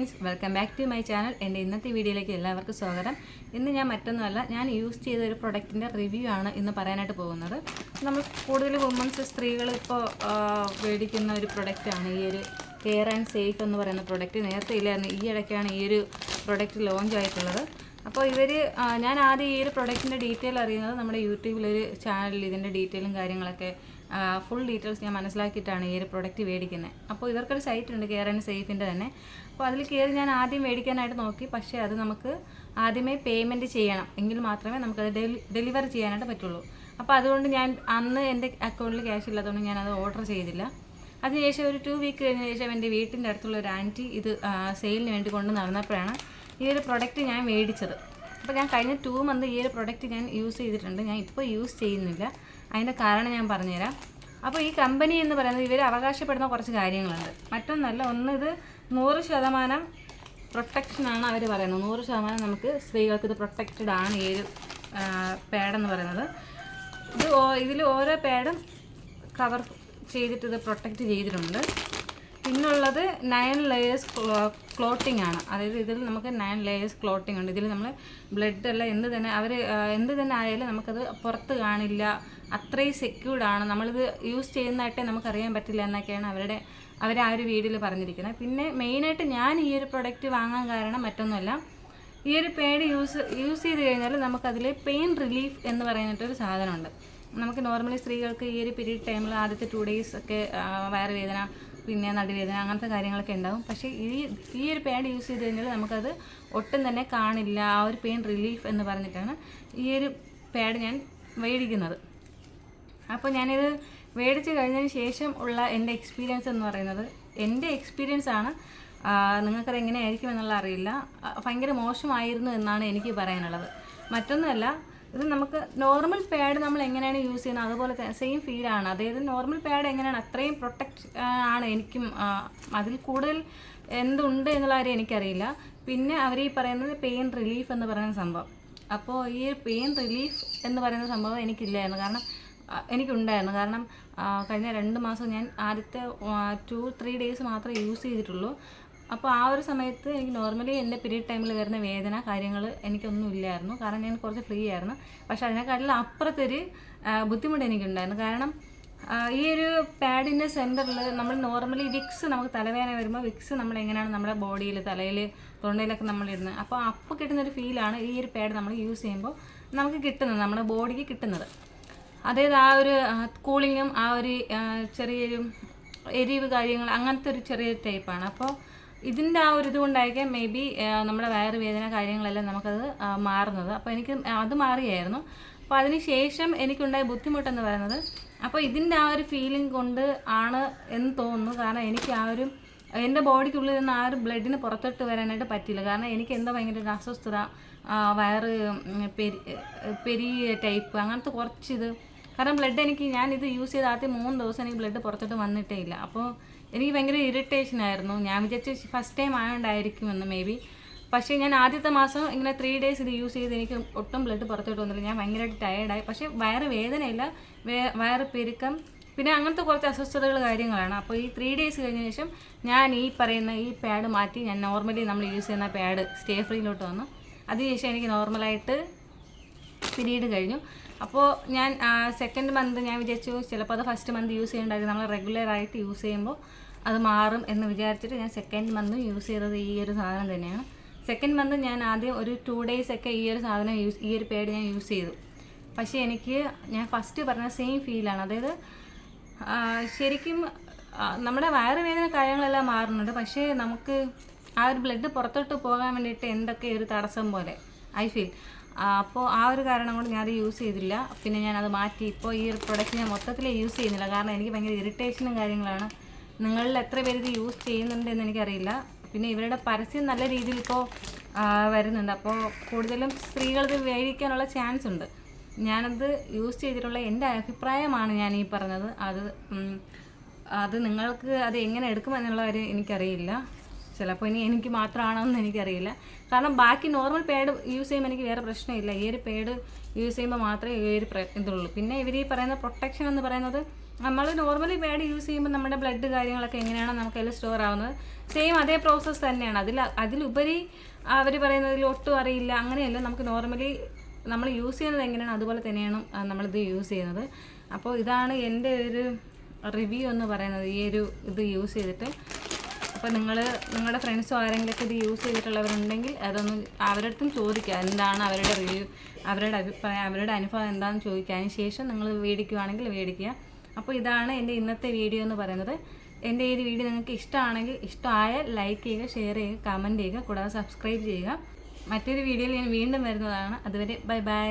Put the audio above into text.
Friends welcome back to my channel എന്റെ ഇന്നത്തെ വീഡിയോയിലേക്ക് എല്ലാവർക്കും സ്വാഗതം. ഇന്ന് ഞാൻ മറ്റൊന്നുമല്ല ഞാൻ യൂസ് ചെയ്ത ഒരു പ്രൊഡക്റ്റിന്റെ റിവ്യൂ ആണ് ഇന്ന് പറയാനായിട്ട് പോകുന്നത്. നമ്മൾ കൂടുതൽ വുമൻസ് സ്ത്രീകൾ ഇപ്പോൾ മേടിക്കുന്ന ഒരു പ്രൊഡക്റ്റാണ് ഈ ഒരു കെയർ ആൻഡ് സേഫ് എന്ന് പറയുന്ന പ്രൊഡക്റ്റ് നേരത്തെ ഇല്ലായിരുന്നു ഈ ഇടയ്ക്കാണ് ഈ ഒരു പ്രൊഡക്റ്റ് ലോഞ്ച് ആയിട്ടുള്ളത്. അപ്പോൾ ഇവർ ഞാൻ ആദ്യം ഈ ഒരു പ്രൊഡക്റ്റിന്റെ ഡീറ്റെയിൽ അറിയുന്നത് നമ്മുടെ യൂട്യൂബിലൊരു ചാനലിൽ ഇതിന്റെ ഡീറ്റെയിലും കാര്യങ്ങളൊക്കെ ഫുൾ ഡീറ്റെയിൽസ് ഞാൻ മനസ്സിലാക്കിയിട്ടാണ് ഈ ഒരു പ്രൊഡക്റ്റ് മേടിക്കുന്നത് അപ്പോൾ ഇവർക്കൊരു സൈറ്റ് ഉണ്ട് കെയർ ആൻഡ് സേഫിന്റെ തന്നെ. അപ്പോൾ അതിൽ കയറി ഞാൻ ആദ്യം മേടിക്കാനായിട്ട് നോക്കി. പക്ഷേ അത് നമുക്ക് ആദ്യമേ പേയ്മെന്റ് ചെയ്യണം. എങ്കിൽ മാത്രമേ നമുക്കത് ഡെലി ഡെലിവർ ചെയ്യാനായിട്ട് പറ്റുള്ളൂ. അപ്പോൾ അതുകൊണ്ട് ഞാൻ അന്ന് എന്റെ അക്കൗണ്ടിൽ ക്യാഷ് ഇല്ലാത്തതുകൊണ്ട് ഞാനത് ഓർഡർ ചെയ്തില്ല. അതിനുശേഷം ഒരു ടു വീക്ക് കഴിഞ്ഞ ശേഷം എന്റെ വീട്ടിന്റെ അടുത്തുള്ള ഒരു ആന്റി ഇത് സെയിലിന് വേണ്ടി കൊണ്ട് നടന്നപ്പോഴാണ് ഈ ഒരു പ്രൊഡക്റ്റ് ഞാൻ മേടിച്ചത്. അപ്പോൾ ഞാൻ കഴിഞ്ഞ ടു മന്ത് ഈ ഒരു പ്രൊഡക്റ്റ് ഞാൻ യൂസ് ചെയ്തിട്ടുണ്ട്. ഞാൻ ഇപ്പോൾ യൂസ് ചെയ്യുന്നില്ല. അതിന്റെ കാരണം ഞാൻ പറഞ്ഞുതരാം. അപ്പോൾ ഈ കമ്പനി എന്ന് പറയുന്നത് ഇവർ അവകാശപ്പെടുന്ന കുറച്ച് കാര്യങ്ങളുണ്ട്. മറ്റൊന്നല്ല ഒന്ന് ഇത് നൂറ് ശതമാനം പ്രൊട്ടക്ഷനാണ് അവർ പറയുന്നത്. നൂറ് ശതമാനം നമുക്ക് സ്ത്രീകൾക്ക് ഇത് പ്രൊട്ടക്റ്റഡ് ആണ് ഈ ഒരു പാഡെന്ന് പറയുന്നത്. ഇത് ഇതിൽ ഓരോ പാഡും കവർ ചെയ്തിട്ട് ഇത് പ്രൊട്ടക്റ്റ് ചെയ്തിട്ടുണ്ട്. പിന്നുള്ളത് നയൻ ലെയേഴ്സ് ക്ലോട്ടിംഗ് ആണ്. അതായത് ഇതിൽ നമുക്ക് നയൻ ലെയേഴ്സ് ക്ലോട്ടിംഗ് ഉണ്ട്. ഇതിൽ നമ്മൾ ബ്ലഡ് അല്ല എന്ത് തന്നെ അവർ എന്ത് തന്നെ ആയാലും നമുക്കത് പുറത്ത് കാണില്ല. അത്രയും സെക്യൂർഡ് ആണ്. നമ്മളിത് യൂസ് ചെയ്യുന്നതായിട്ടേ നമുക്കറിയാൻ പറ്റില്ല എന്നൊക്കെയാണ് അവരുടെ അവർ ആ ഒരു വീഡിയോയിൽ പറഞ്ഞിരിക്കുന്നത്. പിന്നെ മെയിനായിട്ട് ഞാൻ ഈ ഒരു പ്രൊഡക്റ്റ് വാങ്ങാൻ കാരണം മറ്റൊന്നുമല്ല. ഈ ഒരു പേഡ് യൂസ് യൂസ് ചെയ്ത് കഴിഞ്ഞാൽ നമുക്കതിൽ പെയിൻ റിലീഫ് എന്ന് പറയുന്നിട്ടൊരു സാധനമുണ്ട്. നമുക്ക് നോർമലി സ്ത്രീകൾക്ക് ഈ ഒരു പീരീഡ് ടൈമിൽ ആദ്യത്തെ ടു ഡേയ്സ് ഒക്കെ വയറുവേദന പിന്നെ നടുവേദന അങ്ങനത്തെ കാര്യങ്ങളൊക്കെ ഉണ്ടാവും. പക്ഷേ ഈ ഈ ഒരു പാഡ് യൂസ് ചെയ്ത് കഴിഞ്ഞാൽ നമുക്കത് ഒട്ടും തന്നെ കാണില്ല. ആ ഒരു പെയിൻ റിലീഫ് എന്ന് പറഞ്ഞിട്ടാണ് ഈ ഒരു പാഡ് ഞാൻ മേടിക്കുന്നത്. അപ്പോൾ ഞാനിത് മേടിച്ച് കഴിഞ്ഞതിന് ശേഷം ഉള്ള എന്റെ എക്സ്പീരിയൻസ് എന്ന് പറയുന്നത് എന്റെ എക്സ്പീരിയൻസ് ആണ്. നിങ്ങൾക്കത് എങ്ങനെയായിരിക്കും എന്നുള്ള അറിയില്ല. ഭയങ്കര മോശമായിരുന്നു എന്നാണ് എനിക്ക് പറയാനുള്ളത്. മറ്റൊന്നുമല്ല ഇത് നമുക്ക് നോർമൽ പാഡ് നമ്മൾ എങ്ങനെയാണ് യൂസ് ചെയ്യുന്നത്? അതുപോലെ തന്നെ സെയിം ആണ്. അതായത് നോർമൽ പാഡ് എങ്ങനെയാണ്? അത്രയും പ്രൊട്ടക്റ്റ് ആണ് എനിക്കും അതിൽ കൂടുതൽ എന്തുണ്ട് എന്നുള്ള കാര്യം എനിക്കറിയില്ല. പിന്നെ അവർ ഈ പറയുന്നത് പെയിൻ റിലീഫ് എന്ന് പറയുന്ന സംഭവം. അപ്പോൾ ഈ പെയിൻ റിലീഫ് എന്ന് പറയുന്ന സംഭവം എനിക്കില്ലായിരുന്നു. കാരണം എനിക്കുണ്ടായിരുന്നു. കാരണം കഴിഞ്ഞ രണ്ട് മാസം ഞാൻ ആദ്യത്തെ ടു ത്രീ ഡേയ്സ് മാത്രമേ യൂസ് ചെയ്തിട്ടുള്ളൂ. അപ്പോൾ ആ ഒരു സമയത്ത് എനിക്ക് നോർമലി എന്റെ പീരീഡ് ടൈമിൽ വരുന്ന വേദന കാര്യങ്ങൾ എനിക്കൊന്നും ഇല്ലായിരുന്നു. കാരണം ഞാൻ കുറച്ച് ഫ്രീ ആയിരുന്നു. പക്ഷെ അതിനെക്കാട്ടിലും അപ്പുറത്തൊരു ബുദ്ധിമുട്ട് എനിക്കുണ്ടായിരുന്നു. കാരണം ഈ ഒരു പാഡിന്റെ സെന്ററിൽ നമ്മൾ നോർമലി വിക്സ് നമുക്ക് തലവേദന വരുമ്പോൾ വിക്സ് നമ്മൾ എങ്ങനെയാണ് നമ്മുടെ ബോഡിയിൽ തലയിൽ തൊണ്ടയിലൊക്കെ നമ്മൾ ഇടുന്നത്? അപ്പോൾ അപ്പോൾ കിട്ടുന്നൊരു ഫീലാണ് ഈ ഒരു പാഡ് നമ്മൾ യൂസ് ചെയ്യുമ്പോൾ നമുക്ക് കിട്ടുന്നത് നമ്മുടെ ബോഡിക്ക് കിട്ടുന്നത്. അതായത് ആ ഒരു കൂളിങ്ങും ആ ഒരു ചെറിയൊരു എരിവ് കാര്യങ്ങൾ അങ്ങനത്തെ ഒരു ചെറിയ ടൈപ്പാണ് അപ്പോൾ ഇതിന്റെ ആ ഒരു ഇതുകൊണ്ടായിരിക്കാം മേ ബി നമ്മുടെ വയറുവേദന കാര്യങ്ങളെല്ലാം നമുക്കത് മാറുന്നത്. അപ്പോൾ എനിക്ക് അത് മാറിയായിരുന്നു. അപ്പോൾ അതിന് ശേഷം എനിക്കുണ്ടായ ബുദ്ധിമുട്ടെന്ന് പറയുന്നത് അപ്പോൾ ഇതിന്റെ ആ ഒരു ഫീലിംഗ് കൊണ്ട് ആണ് എന്ന് തോന്നുന്നു. കാരണം എനിക്ക് ആ ഒരു എന്റെ ബോഡിക്കുള്ളിൽ നിന്ന് ആ ഒരു ബ്ലഡിന് പുറത്തോട്ട് വരാനായിട്ട് പറ്റില്ല കാരണം എനിക്ക് എന്തോ ഭയങ്കര ഒരു അസ്വസ്ഥത വയറ് പെരി പെരി ടൈപ്പ് അങ്ങനത്തെ കുറച്ചിത്. ഇത് കാരണം ബ്ലഡ് എനിക്ക് ഞാൻ ഇത് യൂസ് ചെയ്ത് ആദ്യം മൂന്ന് ദിവസം എനിക്ക് ബ്ലഡ് പുറത്തോട്ട് വന്നിട്ടേ ഇല്ല. അപ്പോൾ എനിക്ക് ഭയങ്കര ഇറിറ്റേഷൻ ആയിരുന്നു. ഞാൻ വിചാരിച്ച ഫസ്റ്റ് ടൈം ആയതുകൊണ്ടായിരിക്കുമെന്ന് മേ ബി പക്ഷേ ഞാൻ ആദ്യത്തെ മാസം ഇങ്ങനെ ത്രീ ഡേയ്സ് ഇത് യൂസ് ചെയ്ത് എനിക്ക് ഒട്ടും ബ്ലഡ് പുറത്തോട്ട് വന്നില്ല. ഞാൻ ഭയങ്കരമായിട്ട് ടയേർഡായി പക്ഷേ വയറ് വേദനയില്ല. വേ വയറ് പെരുക്കം. പിന്നെ അങ്ങനത്തെ കുറച്ച് അസ്വസ്ഥതകൾ കാര്യങ്ങളാണ്. അപ്പോൾ ഈ ത്രീ ഡേയ്സ് കഴിഞ്ഞ ശേഷം ഞാൻ ഈ പറയുന്ന ഈ പാഡ് മാറ്റി ഞാൻ നോർമലി നമ്മൾ യൂസ് ചെയ്യുന്ന പാഡ് സ്റ്റേ ഫ്രീയിലോട്ട് വന്നു. അതിനുശേഷം എനിക്ക് നോർമലായിട്ട് പീരീഡ് കഴിഞ്ഞു. അപ്പോൾ ഞാൻ സെക്കൻഡ് മന്ത് ഞാൻ വിചാരിച്ചു ചിലപ്പോൾ അത് ഫസ്റ്റ് മന്ത് യൂസ് ചെയ്യേണ്ടായിരുന്നു. നമ്മൾ റെഗുലർ ആയിട്ട് യൂസ് ചെയ്യുമ്പോൾ അത് മാറും എന്ന് വിചാരിച്ചിട്ട് ഞാൻ സെക്കൻഡ് മന്ത് യൂസ് ചെയ്തത് ഈ ഒരു സാധനം തന്നെയാണ്. സെക്കൻഡ് മന്ത് ഞാൻ ആദ്യം ഒരു ടു ഡേയ്സ് ഒക്കെ ഈ ഒരു സാധനം യൂസ് ഈ ഒരു പേഡ് ഞാൻ യൂസ് ചെയ്തു. പക്ഷേ എനിക്ക് ഞാൻ ഫസ്റ്റ് പറഞ്ഞ സെയിം ഫീലാണ് അതായത് ശരിക്കും നമ്മുടെ വയറുവേദന കാര്യങ്ങളെല്ലാം മാറുന്നുണ്ട്. പക്ഷേ നമുക്ക് ആ ഒരു ബ്ലഡ് പുറത്തോട്ട് പോകാൻ വേണ്ടിയിട്ട് എന്തൊക്കെ ഒരു തടസ്സം പോലെ ഐ ഫീൽ അപ്പോൾ ആ ഒരു കാരണം കൊണ്ട് ഞാനത് യൂസ് ചെയ്തില്ല. പിന്നെ ഞാനത് മാറ്റി. ഇപ്പോൾ ഈ ഒരു പ്രൊഡക്റ്റ് ഞാൻ മൊത്തത്തിൽ യൂസ് ചെയ്യുന്നില്ല. കാരണം എനിക്ക് ഭയങ്കര ഇറിറ്റേഷനും കാര്യങ്ങളാണ്. നിങ്ങളിൽ എത്ര പേര് ഇത് യൂസ് ചെയ്യുന്നുണ്ട് എന്ന് എനിക്കറിയില്ല. പിന്നെ ഇവരുടെ പരസ്യം നല്ല രീതിയിൽ ഇപ്പോൾ വരുന്നുണ്ട്. അപ്പോൾ കൂടുതലും സ്ത്രീകൾ ഇത് മേടിക്കാനുള്ള ചാൻസ് ഉണ്ട്. ഞാനത് യൂസ് ചെയ്തിട്ടുള്ള എന്റെ അഭിപ്രായമാണ് ഞാൻ ഈ പറഞ്ഞത്. അത് അത് നിങ്ങൾക്ക് അത് എങ്ങനെ എടുക്കുമെന്നുള്ള കാര്യം എനിക്കറിയില്ല. ചിലപ്പോൾ ഇനി എനിക്ക് മാത്രമാണോ എന്ന് എനിക്കറിയില്ല. കാരണം ബാക്കി നോർമൽ പേഡ് യൂസ് ചെയ്യുമ്പോൾ എനിക്ക് വേറെ പ്രശ്നമില്ല. ഈ ഒരു പേഡ് യൂസ് ചെയ്യുമ്പോൾ മാത്രമേ ഈ ഒരു ഇതുള്ളൂ. പിന്നെ ഇവർ ഈ പറയുന്ന പ്രൊട്ടക്ഷൻ എന്ന് പറയുന്നത് നമ്മൾ നോർമലി പാഡ് യൂസ് ചെയ്യുമ്പോൾ നമ്മുടെ ബ്ലഡ് കാര്യങ്ങളൊക്കെ എങ്ങനെയാണ് നമുക്ക് അതിൽ സ്റ്റോർ ആവുന്നത്. സെയിം അതേ പ്രോസസ്സ് തന്നെയാണ്. അതിൽ അതിലുപരി അവർ പറയുന്നതിൽ ഒട്ടും അറിയില്ല. അങ്ങനെയല്ല. നമുക്ക് നോർമലി നമ്മൾ യൂസ് ചെയ്യുന്നത് എങ്ങനെയാണ് അതുപോലെ തന്നെയാണ് നമ്മളിത് യൂസ് ചെയ്യുന്നത്. അപ്പോൾ ഇതാണ് എന്റെ ഒരു റിവ്യൂ എന്ന് പറയുന്നത്. ഈ ഒരു ഇത് യൂസ് ചെയ്തിട്ട് അപ്പോൾ നിങ്ങൾ നിങ്ങളുടെ ഫ്രണ്ട്സോ ആരെങ്കിലൊക്കെ ഇത് യൂസ് ചെയ്തിട്ടുള്ളവരുണ്ടെങ്കിൽ അതൊന്ന് അവരുടെ അടുത്തും ചോദിക്കുക. എന്താണ് അവരുടെ റിവ്യൂ അവരുടെ അഭിപ്രായം അവരുടെ അനുഭവം എന്താണെന്ന് ചോദിക്കുക. ശേഷം നിങ്ങൾ മേടിക്കുകയാണെങ്കിൽ മേടിക്കുക. അപ്പോൾ ഇതാണ് എന്റെ ഇന്നത്തെ വീഡിയോ എന്ന് പറയുന്നത്. എന്റെ ഈ വീഡിയോ നിങ്ങൾക്ക് ഇഷ്ടമാണെങ്കിൽ ഇഷ്ടമായാൽ ലൈക്ക് ചെയ്യുക ഷെയർ ചെയ്യുക കമന്റ് ചെയ്യുക കൂടാതെ സബ്സ്ക്രൈബ് ചെയ്യുക. മറ്റൊരു വീഡിയോയിൽ ഞാൻ വീണ്ടും വരുന്നതാണ്. അതുവരെ ബൈ ബൈ